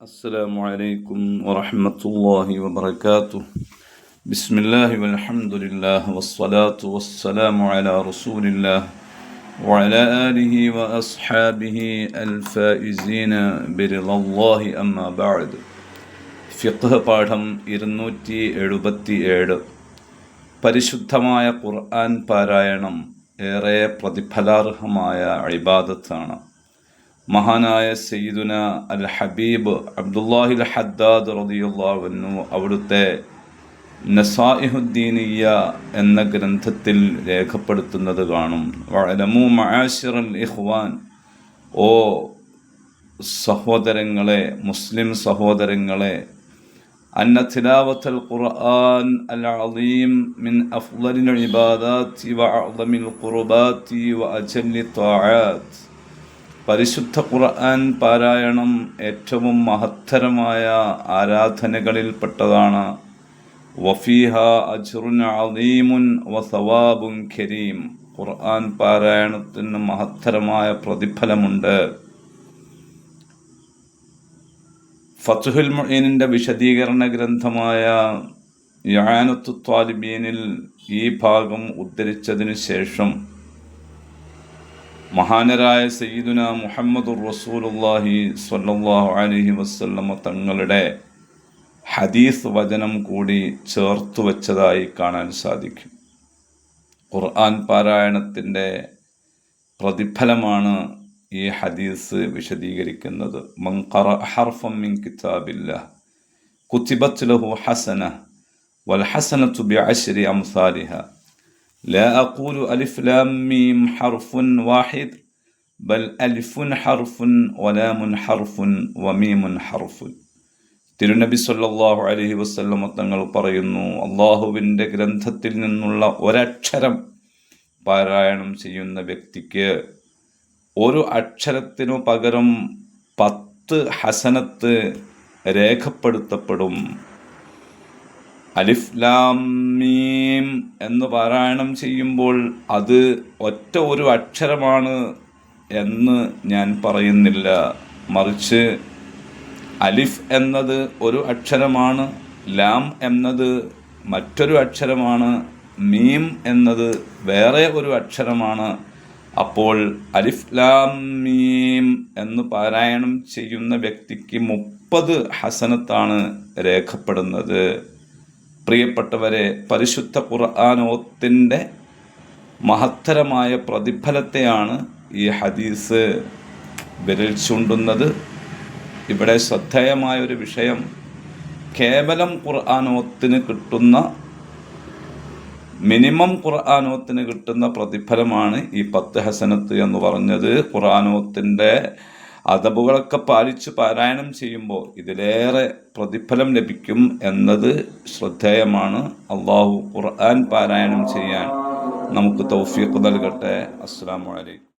السلام عليكم ورحمة الله وبركاته بسم الله والحمد لله والصلاة والسلام على رسول الله وعلى آله وأصحابه الفائزين برضا الله أما بعد ഫിഖ് പാഠം ഇരുന്നൂറ്റി എഴുപത്തി ഏഴ് പരിശുദ്ധമായ ഖുർആൻ പാരായണം ഏറെ പ്രതിഫലാർഹമായ അഴിബാദത്താണ് മഹാനായ സയ്യിദുന അൽ ഹബീബ് അബ്ദുല്ലാഹിൽ ഹദ്ദാദ് റദിയുള്ളാവുന്നു അവിടുത്തെ നസായിഹുദ്ദീനിയ എന്ന ഗ്രന്ഥത്തിൽ രേഖപ്പെടുത്തുന്നത് കാണും. വഅലമു മആശിറൽ ഇഖ്വാൻ. ഓ സഹോദരങ്ങളെ മുസ്ലിം സഹോദരങ്ങളെ അന്ന തിലാവത്തൽ ഖുർആൻ അൽ അളീം മിൻ അഫ്ളലിൽ ഇബാദാത്തി വഅഅളമിൽ ഖുർബാത്തി വഅജല്ലി ത്വാആത്ത് പരിശുദ്ധ ഖുർആൻ പാരായണം ഏറ്റവും മഹത്തരമായ ആരാധനകളിൽപ്പെട്ടതാണ്. വഫീഹ അജ്റുൻ അലീമുൻ വസവാബുൻ ഖരീം ഖുർആൻ പാരായണത്തിന് മഹത്തരമായ പ്രതിഫലമുണ്ട്. ഫത്തുഹുൽ മുഈനിന്റെ വിശദീകരണ ഗ്രന്ഥമായ യാനത്തു ത്വാലിബീനിൽ ഈ ഭാഗം ഉദ്ധരിച്ചതിനു ശേഷം മഹാനരായ സയ്യിദുന മുഹമ്മദുർ റസൂലുല്ലാഹി സ്വല്ലല്ലാഹു അലൈഹി വസല്ലമ തങ്ങളുടെ ഹദീസ് വചനം കൂടി ചേർത്തു വച്ചതായി കാണാൻ സാധിക്കും. ഖുർആൻ പാരായണത്തിന്റെ പ്രതിഫലമാണ് ഈ ഹദീസ് വിശദീകരിക്കുന്നത്. മങ്കറ ഹർഫം മിൻ കിതാബില്ല കുത്തിബത്ത് ലഹു ഹസന വൽ ഹസന തുബി അശ്രി അംസാലിഹ لا أقول ألف لام ميم حرف واحد بل ألف حرف ولام حرف وميم حرف തിരുനബി സല്ലാഹു അലഹി വസ്ല്ലമ തങ്ങൾ പറയുന്നു അള്ളാഹുവിൻ്റെ ഗ്രന്ഥത്തിൽ നിന്നുള്ള ഒരക്ഷരം പാരായണം ചെയ്യുന്ന വ്യക്തിക്ക് ഒരു അക്ഷരത്തിനു പകരം പത്ത് ഹസനത്ത് രേഖപ്പെടുത്തപ്പെടും അലിഫ് ലാം മീം എന്ന് പാരായണം ചെയ്യുമ്പോൾ അത് ഒറ്റ ഒരു അക്ഷരമാണ് എന്ന് ഞാൻ പറയുന്നില്ല. മറിച്ച് അലിഫ് എന്നത് ഒരു അക്ഷരമാണ് ലാം എന്നത് മറ്റൊരു അക്ഷരമാണ് മീം എന്നത് വേറെ ഒരു അക്ഷരമാണ്. അപ്പോൾ അലിഫ് ലാം മീം എന്ന് പാരായണം ചെയ്യുന്ന വ്യക്തിക്ക് മുപ്പത് ഹസനത്താണ് രേഖപ്പെടുന്നത്. പ്രിയപ്പെട്ടവരെ പരിശുദ്ധ ഖുർആാനോത്തിന്റെ മഹത്തരമായ പ്രതിഫലത്തെയാണ് ഈ ഹദീസ് വിരൽ ചൂണ്ടുന്നത്. ഇവിടെ ശ്രദ്ധേയമായ ഒരു വിഷയം കേവലം ഖുർആാനോത്തിന് കിട്ടുന്ന മിനിമം ഖുർആാനോത്തിന് കിട്ടുന്ന പ്രതിഫലമാണ് ഈ പത്ത് ഹസനത്ത് എന്ന് പറഞ്ഞത്. ഖുർആാനോത്തിന്റെ അതബുകളൊക്കെ പാലിച്ച് പാരായണം ചെയ്യുമ്പോൾ ഇതിലേറെ പ്രതിഫലം ലഭിക്കും എന്നത് ശ്രദ്ധേയമാണ്. അള്ളാഹു ഖുർആൻ പാരായണം ചെയ്യാൻ നമുക്ക് തൗഫീഖ് നൽകട്ടെ. അസ്സാം വലൈക്കും